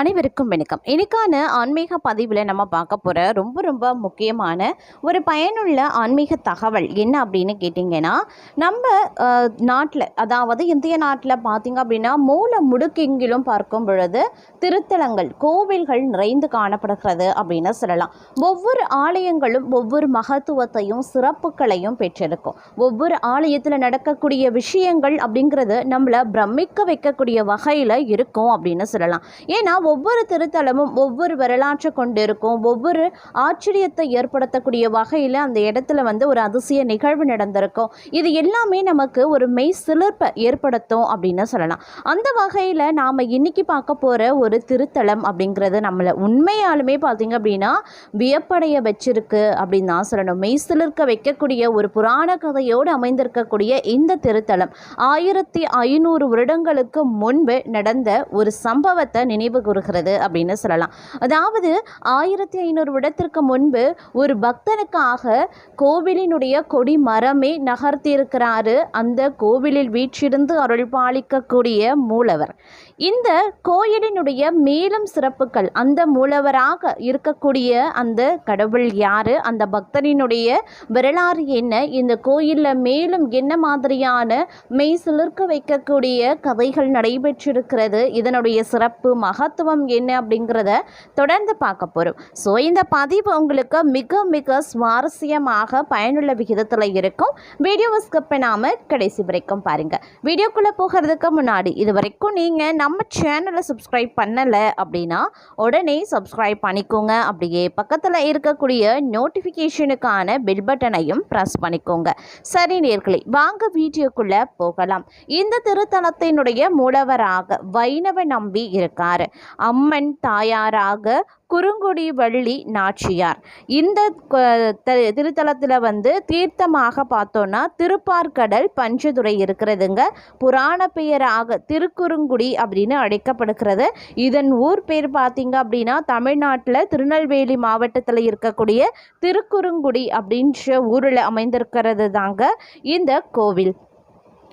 அனைவருக்கும் வணக்கம். இன்னைக்கான ஆன்மீக பதிவில் நம்ம பார்க்க போகிற ரொம்ப ரொம்ப முக்கியமான ஒரு பயனுள்ள ஆன்மீக தகவல் என்ன அப்படின்னு கேட்டிங்கன்னா நம்ம நாட்டில் அதாவது இந்திய நாட்டில் பார்த்திங்க அப்படின்னா மூல முடுக்கெங்கிலும் பார்க்கும் பொழுது திருத்தலங்கள் கோவில்கள் நிறைந்து காணப்படுகிறது அப்படின்னு சொல்லலாம். ஒவ்வொரு ஆலயங்களும் ஒவ்வொரு மகத்துவத்தையும் சிறப்புகளையும் பெற்றிருக்கும். ஒவ்வொரு ஆலயத்தில் நடக்கக்கூடிய விஷயங்கள் அப்படிங்கிறது நம்மளை பிரமிக்க வைக்கக்கூடிய வகையில் இருக்கும் அப்படின்னு சொல்லலாம். ஏன்னா ஒவ்வொரு திருத்தலமும் ஒவ்வொரு வரலாற்றை கொண்டிருக்கும். ஒவ்வொரு ஆச்சரியத்தை ஏற்படுத்தக்கூடிய வகையில் அந்த இடத்துல வந்து ஒரு அதிசய நிகழ்வு நடந்திருக்கும். இது எல்லாமே நமக்கு ஒரு மெய் சிலிர்ப்பை ஏற்படுத்தும் அப்படின்னு சொல்லலாம். அந்த வகையில் நாம் இன்னைக்கு பார்க்க போகிற ஒரு திருத்தலம் அப்படிங்கிறது நம்மளை உண்மையாலுமே பார்த்தீங்க அப்படின்னா வியப்படைய வச்சிருக்கு அப்படின்னு தான் சொல்லணும். மெய் சிலிர்க்க வைக்கக்கூடிய ஒரு புராண கதையோடு அமைந்திருக்கக்கூடிய இந்த திருத்தலம் ஆயிரத்தி ஐநூறு வருடங்களுக்கு முன்பு நடந்த ஒரு சம்பவத்தை நினைவு கூறுகிறது அப்படின்னு சொல்லலாம். அதாவது ஆயிரத்தி ஐநூறு வருடத்திற்கு முன்பு ஒரு பக்தனுக்காக கோவிலினுடைய கொடி மரமே நகர்த்தியிருக்கிறாரு. அந்த கோவிலில் வீற்றிருந்து அருள் பாலிக்கக்கூடிய மூலவர். இந்த கோயிலினுடைய மேலும் சிறப்புகள் அந்த மூலவராக இருக்கக்கூடிய அந்த கடவுள் யாரு அந்த பக்தரினுடைய வரலாறு என்ன இந்த கோயிலில் மேலும் என்ன மாதிரியான மெய் சிலிர்க்க வைக்கக்கூடிய கதைகள் நடைபெற்றிருக்கிறது இதனுடைய சிறப்பு மகத்துவம் என்ன அப்படிங்கிறத தொடர்ந்து பார்க்க போகிறோம் ஸோ இந்த பதிவு உங்களுக்கு மிக மிக சுவாரஸ்யமாக பயனுள்ள விகிதத்தில் இருக்கும். வீடியோவை ஸ்கிப் பண்ணாமல் கடைசி வரைக்கும் பாருங்கள் வீடியோக்குள்ளே போகிறதுக்கு முன்னாடி இது வரைக்கும் நீங்கள் நம்ம சேனலை சப்ஸ்கிரைப் பண்ணலை அப்படின்னா உடனே சப்ஸ்கிரைப் பண்ணிக்கோங்க. அப்படியே பக்கத்தில் இருக்கக்கூடிய நோட்டிஃபிகேஷனுக்கான பெல் பட்டனையும் ப்ரெஸ் பண்ணிக்கோங்க. சரி நேர்களே வாங்க வீடியோக்குள்ளே போகலாம். இந்த திருத்தலத்தினுடைய மூலவராக வைணவ நம்பி இருக்கார். அம்மன் தாயாராக குறுங்குடி வள்ளி நாச்சியார். இந்த திருத்தலத்தில் வந்து தீர்த்தமாக பார்த்தோன்னா திருப்பார்கடல் பஞ்சதுரை இருக்கிறதுங்க. புராண பெயராக திருக்குறுங்குடி அப்படின்னு அழைக்கப்படுகிறது. இதன் ஊர் பேர் பார்த்தீங்க அப்படின்னா தமிழ்நாட்டில் திருநெல்வேலி மாவட்டத்தில் இருக்கக்கூடிய திருக்குறுங்குடி அப்படின்ற ஊரில் அமைந்திருக்கிறது தாங்க இந்த கோவில்.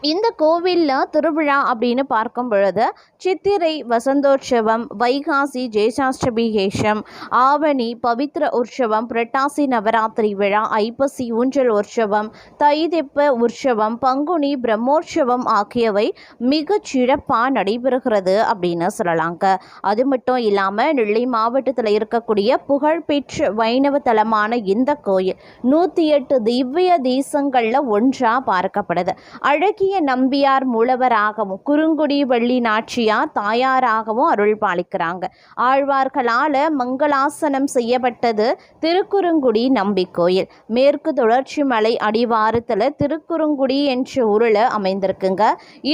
இந்த கோவிலில் திருவிழா அப்படின்னு பார்க்கும் பொழுது சித்திரை வசந்தோற்சவம் வைகாசி ஜெயசாஷ்டமிகேஷம் ஆவணி பவித்ர உற்சவம் புரட்டாசி நவராத்திரி விழா ஐப்பசி ஊஞ்சல் உற்சவம் தைதெப்ப உற்சவம் பங்குனி பிரம்மோற்சவம் ஆகியவை மிக சிறப்பாக நடைபெறுகிறது அப்படின்னு சொல்லலாங்க. அது மட்டும் இல்லாமல் நெல்லை மாவட்டத்தில் இருக்கக்கூடிய புகழ்பெற்ற வைணவ தலமான இந்த கோயில் நூற்றி எட்டு திவ்ய தேசங்களில் ஒன்றாக பார்க்கப்படுது. அழகிய நம்பியார் மூலவராகவும் குறுங்குடி வள்ளி நாச்சியார் தாயாராகவும் அருள் பாலிக்கிறாங்க. ஆழ்வார்களால் மங்களாசனம் செய்யப்பட்டது திருக்குறுங்குடி நம்பிக்கோயில். மேற்கு தொடர்ச்சி மலை அடிவாரத்தில் திருக்குறுங்குடி என்ற ஊரில் அமைந்திருக்குங்க.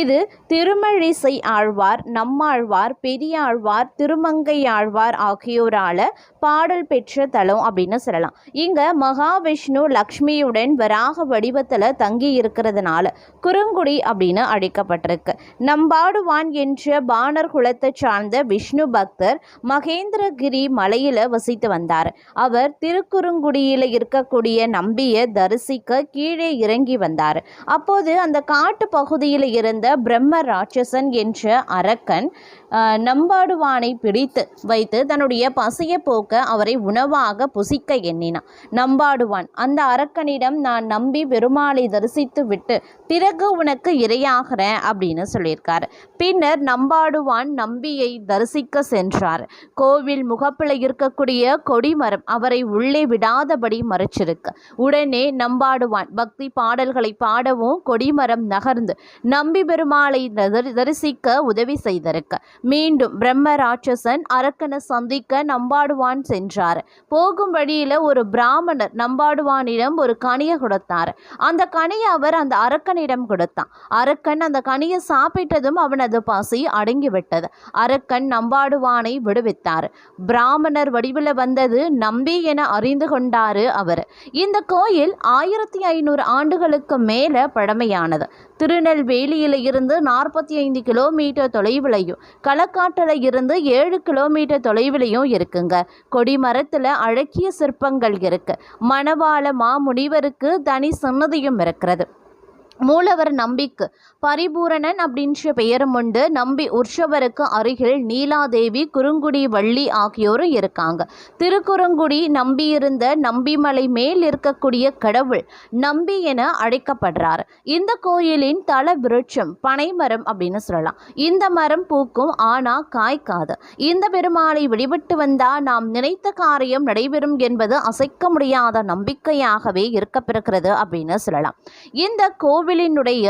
இது திருமழிசை ஆழ்வார் நம்மாழ்வார் பெரியாழ்வார் திருமங்கை ஆழ்வார் ஆகியோரால் பாடல் பெற்ற தலம் அப்படின்னு சொல்லலாம். இங்கே மகாவிஷ்ணு லக்ஷ்மியுடன் வராக வடிவத்தில் தங்கி இருக்கிறதுனால குறுங்குடி அப்படின்னு அழைக்கப்பட்டிருக்கு. நம்பாடுவான் என்ற பாணர் குலத்தை சார்ந்த விஷ்ணு பக்தர் மகேந்திரகிரி மலையில வசித்து வந்தார். அவர் திருக்குறுங்குடியில் இருக்கக்கூடிய நம்பியை தரிசிக்க கீழே இறங்கி வந்தார். அப்போது அந்த காட்டு பகுதியில் இருந்த பிரம்ம ராட்சசன் என்ற அரக்கன் நம்பாடுவானை பிடித்து வைத்து தன்னுடைய பசிய போக்க அவரை உணவாக புசிக்க எண்ணினான். நம்பாடுவான் அந்த அரக்கனிடம் நான் நம்பி பெருமாளை தரிசித்து விட்டு பிறகு உனக்கு இரையாகிறேன் அப்படின்னு சொல்லியிருக்காரு. பின்னர் நம்ப நம்பாடுவான் நம்பியை தரிசிக்க சென்றார். கோவில் முகப்பில் இருக்கக்கூடிய கொடிமரம் அவரை உள்ளே விடாதபடி மறைச்சிருக்கு. உடனே நம்பாடுவான். பக்தி பாடல்களை பாடவும் கொடிமரம் நகர்ந்து நம்பி பெருமாளை தரிசிக்க உதவி செய்திருக்க. மீண்டும் பிரம்ம ராட்சசன் அரக்கனை சந்திக்க நம்பாடுவான் சென்றார். போகும் வழியில் ஒரு பிராமணர் நம்பாடுவானிடம் ஒரு கனியை கொடுத்தார். அந்த கனியை அவர் அந்த அரக்கனிடம் கொடுத்தான். அரக்கன் அந்த கனியை சாப்பிட்டதும் அவனது பசி அடங்கிவிட்டது. அரக்கன் நம்பாடுவானை விடுவித்தார். பிராமணர் வடிவில் வந்தது நம்பி என அறிந்து கொண்டாரு அவர். இந்த கோயில் ஆயிரத்தி ஐநூறு ஆண்டுகளுக்கு மேலே பழமையானது. திருநெல்வேலியில் இருந்து நாற்பத்தி ஐந்து கிலோமீட்டர் தொலைவிலையும் களக்காட்டில் இருந்து ஏழு கிலோமீட்டர் தொலைவிலையும் இருக்குங்க. கொடிமரத்தில் அழகிய சிற்பங்கள் இருக்கு. மணவாள மாமுனிவருக்கு தனி சன்னதியும் இருக்கிறது. மூலவர் நம்பிக்கு. பரிபூரணன் அப்படின்ற பெயரும் உண்டு. நம்பி உற்சவருக்கு அருகில் நீலாதேவி குறுங்குடி வள்ளி ஆகியோரும் இருக்காங்க. திருக்குறுங்குடி நம்பியிருந்த நம்பிமலை மேல் இருக்கக்கூடிய கடவுள் நம்பி என அழைக்கப்படுறார். இந்த கோயிலின் தல விருட்சம் பனைமரம் அப்படின்னு சொல்லலாம். இந்த மரம் பூக்கும் ஆனா காய்க்காது. இந்த பெருமாளை வழிபட்டு வந்தா நாம் நினைத்த காரியம் நடைபெறும் என்பது அசைக்க முடியாத நம்பிக்கையாகவே இருக்கப்பெறுகிறது அப்படின்னு சொல்லலாம். இந்த கோவிலினுடைய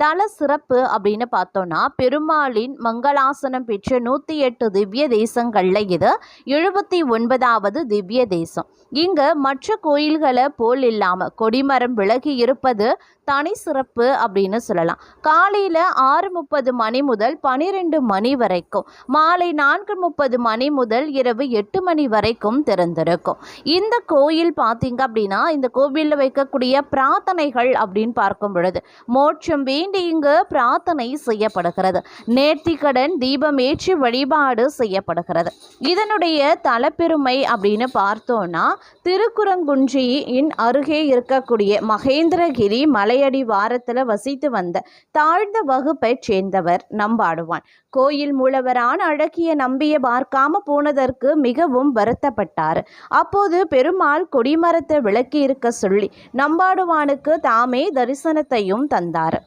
தல சிறப்பு அப்படின்னு பார்த்தோம்னா பெருமாளின் மங்களாசனம் பெற்ற நூற்றி எட்டு திவ்ய தேசங்களில் இது எழுபத்தி ஒன்பதாவது திவ்ய தேசம். இங்கு மற்ற கோயில்களை போல் இல்லாமல் கொடிமரம் விலகி இருப்பது தனி சிறப்பு அப்படின்னு சொல்லலாம். காலையில் ஆறு முப்பது மணி முதல் பனிரெண்டு மணி வரைக்கும் மாலை நான்கு முப்பது மணி முதல் இரவு எட்டு மணி வரைக்கும் திறந்திருக்கும். இந்த கோயில் பார்த்தீங்க அப்படின்னா இந்த கோவிலில் வைக்கக்கூடிய பிரார்த்தனைகள் அப்படின்னு பார்க்கும் பொழுது. மோட்சம் வேண்டி இங்கு பிரார்த்தனை செய்யப்படுகிறது. நேர்த்திக்கடன் தீபமேற்றி வழிபாடு செய்யப்படுகிறது. இதனுடைய தலப்பெருமை அப்படின்னு பார்த்தோம்னா திருக்குறங்குன்றியின் அருகே இருக்கக்கூடிய மகேந்திரகிரி மலையடி வாரத்தில் வசித்து வந்த தாழ்ந்த வகுப்பை சேர்ந்தவர் நம்பாடுவான். கோயில் மூலவரான அழகிய நம்பிய பார்க்காம போனதற்கு மிகவும் வருத்தப்பட்டார். அப்போது பெருமாள் கொடிமரத்தை விளக்கி இருக்க சொல்லி நம்பாடுவானுக்கு தாமே தரிசன தரிசனத்தையும் தந்தார்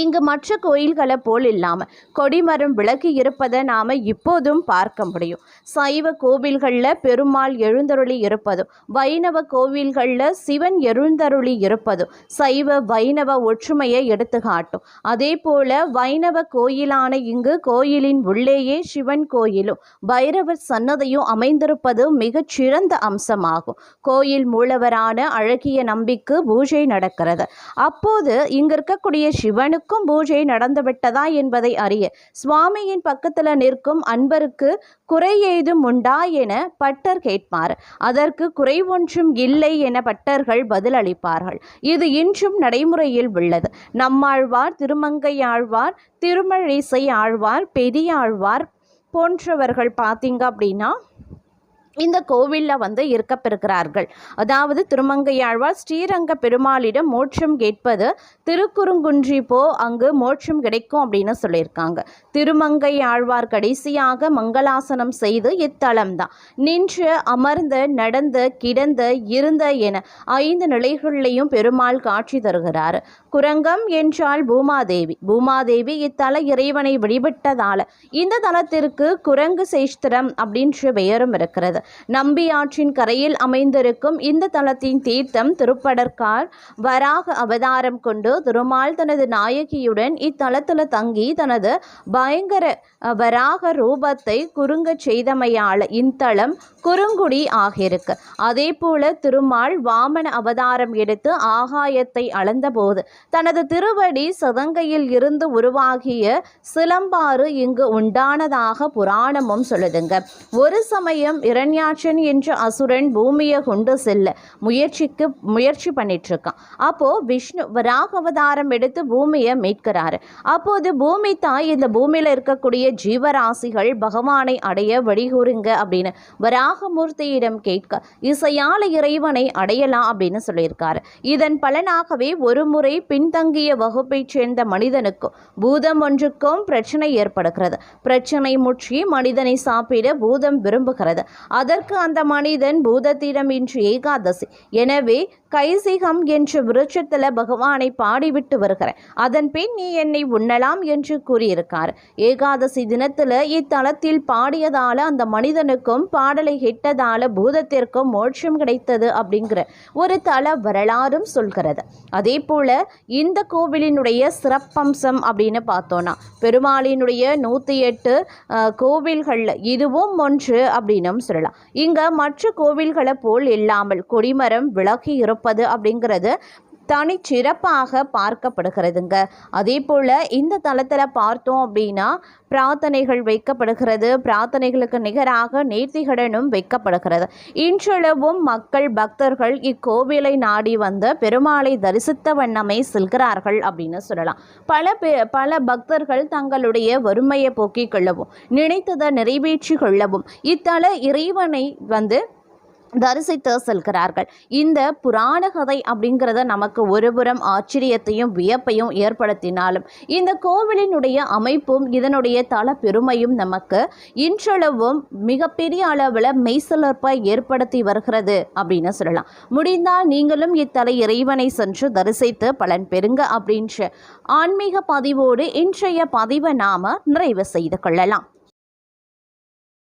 இங்கு மற்ற கோயில்களை போல் இல்லாமல் கொடிமரம் விளக்கு இருப்பதை நாம் இப்போதும் பார்க்க முடியும். சைவ கோவில்களில் பெருமாள் எழுந்தருளி இருப்பதும் வைணவ கோவில்களில் சிவன் எழுந்தருளி இருப்பதும் சைவ வைணவ ஒற்றுமையை எடுத்து காட்டும். அதே போல வைணவ கோயிலான இங்கு கோயிலின் உள்ளேயே சிவன் கோயிலும் பைரவர் சன்னதியும் அமைந்திருப்பது மிகச் சிறந்த அம்சமாகும். கோயில் மூலவரான அழகிய நம்பிக்கு பூஜை நடக்கிறது. அப்போது இங்கு இருக்கக்கூடிய சிவனுக்கும் பூஜை நடந்துவிட்டதா என்பதை அறிய சுவாமியின் பக்கத்தில் நிற்கும் அன்பருக்கு குறை ஏதும் உண்டா என பட்டர் கேட்பார். அதற்கு குறை ஒன்றும் இல்லை என பட்டர்கள் பதிலளிப்பார்கள். இது இன்றும் நடைமுறையில் உள்ளது. நம்மாழ்வார் திருமங்கையாழ்வார் திருமழிசை ஆழ்வார் பெரியாழ்வார் போன்றவர்கள் பார்த்தீங்க அப்படின்னா இந்த கோவிலில் வந்து இருக்கப்பெறுகிறார்கள் அதாவது திருமங்கையாழ்வார் ஸ்ரீரங்க பெருமாளிடம் மோட்சம் கேட்பது திருக்குறுங்குன்றி போ அங்கு மோட்சம் கிடைக்கும் அப்படின்னு சொல்லியிருக்காங்க. திருமங்கை ஆழ்வார் கடைசியாக மங்களாசனம் செய்து இத்தலம்தான். நின்று அமர்ந்து நடந்து கிடந்து இருந்த என ஐந்து நிலைகளிலையும் பெருமாள் காட்சி தருகிறார். குரங்கம் என்றால் பூமாதேவி. பூமாதேவி இத்தல இறைவனை வழிபட்டதால இந்த தலத்திற்கு குரங்கு சேஷ்திரம் அப்படின்ற பெயரும் இருக்கிறது. நம்பியாற்றின் கரையில் அமைந்திருக்கும் இந்த தலத்தின் தீர்த்தம் திருப்படற்கார் வராக அவதாரம் கொண்டு திருமால் தனது நாயகியுடன் இத்தலத்தில் தங்கி தனது பயங்கர வராக ரூபத்தை குறுங்க செய்தமையால் இத்தலம் குறுங்குடி ஆகியிருக்கு. அதே போல திருமால் வாமன அவதாரம் எடுத்து ஆகாயத்தை அளந்தபோது தனது திருவடி சதங்கையில் இருந்து உருவாகிய சிலம்பாறு இங்கு உண்டானதாக புராணமும் சொல்லுதுங்க. ஒரு சமயம் ஹிரண்யாட்சன் என்ற அசுரன் பூமியை கொண்டு செல்ல முயற்சிக்கு முயற்சி பண்ணிட்டு இருக்கான் அப்போ விஷ்ணு வராக அவதாரம் எடுத்து பூமியை மீட்கிறாரு. அப்போது பூமி தாய் இந்த பூமியில் இருக்கக்கூடிய ஜீவராசிகள் பகவானை அடைய வழிகூறுங்க அப்படின்னு வராகமூர்த்தியிடம் கேட்க இசையால இறைவனை அடையலாம் அப்படின்னு சொல்லியிருக்காரு. இதன் பலனாகவே ஒரு முறை பின்தங்கிய வகுப்பைச் சேர்ந்த மனிதனுக்கும் பூதம் ஒன்றுக்கும் பிரச்சனை ஏற்படுகிறது. பிரச்சனை முற்றி மனிதனை சாப்பிட பூதம் விரும்புகிறது. அதற்கு அந்த மனிதன் பூதத்திடம் இன்று ஏகாதசி. எனவே கைசிகம் என்ற விருட்சத்தில் பகவானை பாடிவிட்டு வருகிறேன். அதன் பின் நீ என்னை உண்ணலாம் என்று கூறியிருக்கார். ஏகாதசி தினத்தில் இத்தலத்தில் பாடியதால அந்த மனிதனுக்கும் பாடலை கேட்டதால பூதத்திற்கும் மோட்சம் கிடைத்தது அப்படிங்கிற ஒரு தல வரலாறும் சொல்கிறது. அதே போல இந்த கோவிலினுடைய சிறப்பம்சம் அப்படின்னு பார்த்தோன்னா பெருமாளினுடைய நூற்றி எட்டு கோவில்களில் இதுவும் ஒன்று அப்படின்னும் சொல்லலாம். இங்கே மற்ற கோவில்களை போல் இல்லாமல் கொடிமரம் விலகி இருப்பது அப்படிங்கிறது தனிச்சிறப்பாக பார்க்கப்படுகிறதுங்க. அதே போல் இந்த தளத்தில் பார்த்தோம் அப்படின்னா பிரார்த்தனைகள் வைக்கப்படுகிறது. பிரார்த்தனைகளுக்கு நிகராக நேர்த்திகடனும் வைக்கப்படுகிறது. இன்றளவும் மக்கள் பக்தர்கள் இக்கோவிலை நாடி வந்து பெருமாளை தரிசித்த வண்ணமே செல்கிறார்கள் அப்படின்னு சொல்லலாம். பல பே பல பக்தர்கள் தங்களுடைய வறுமையை போக்கிக் கொள்ளவும் நினைத்ததை நிறைவேற்றி கொள்ளவும் இத்தல இறைவனை வந்து தரிசித்து செல்கிறார்கள் இந்த புராண கதை அப்படிங்கிறத நமக்கு ஒருபுறம் ஆச்சரியத்தையும் வியப்பையும் ஏற்படுத்தினாலும் இந்த கோவிலினுடைய அமைப்பும் இதனுடைய தல பெருமையும் நமக்கு இன்றளவும் மிகப்பெரிய அளவில் மெய்சலர்ப்பை ஏற்படுத்தி வருகிறது அப்படின்னு சொல்லலாம். முடிந்தால் நீங்களும் இத்தலை இறைவனை சென்று தரிசித்து பலன் பெறுங்க அப்படின்ற ஆன்மீக பதிவோடு இன்றைய பதிவை நாம நிறைவு செய்து கொள்ளலாம்.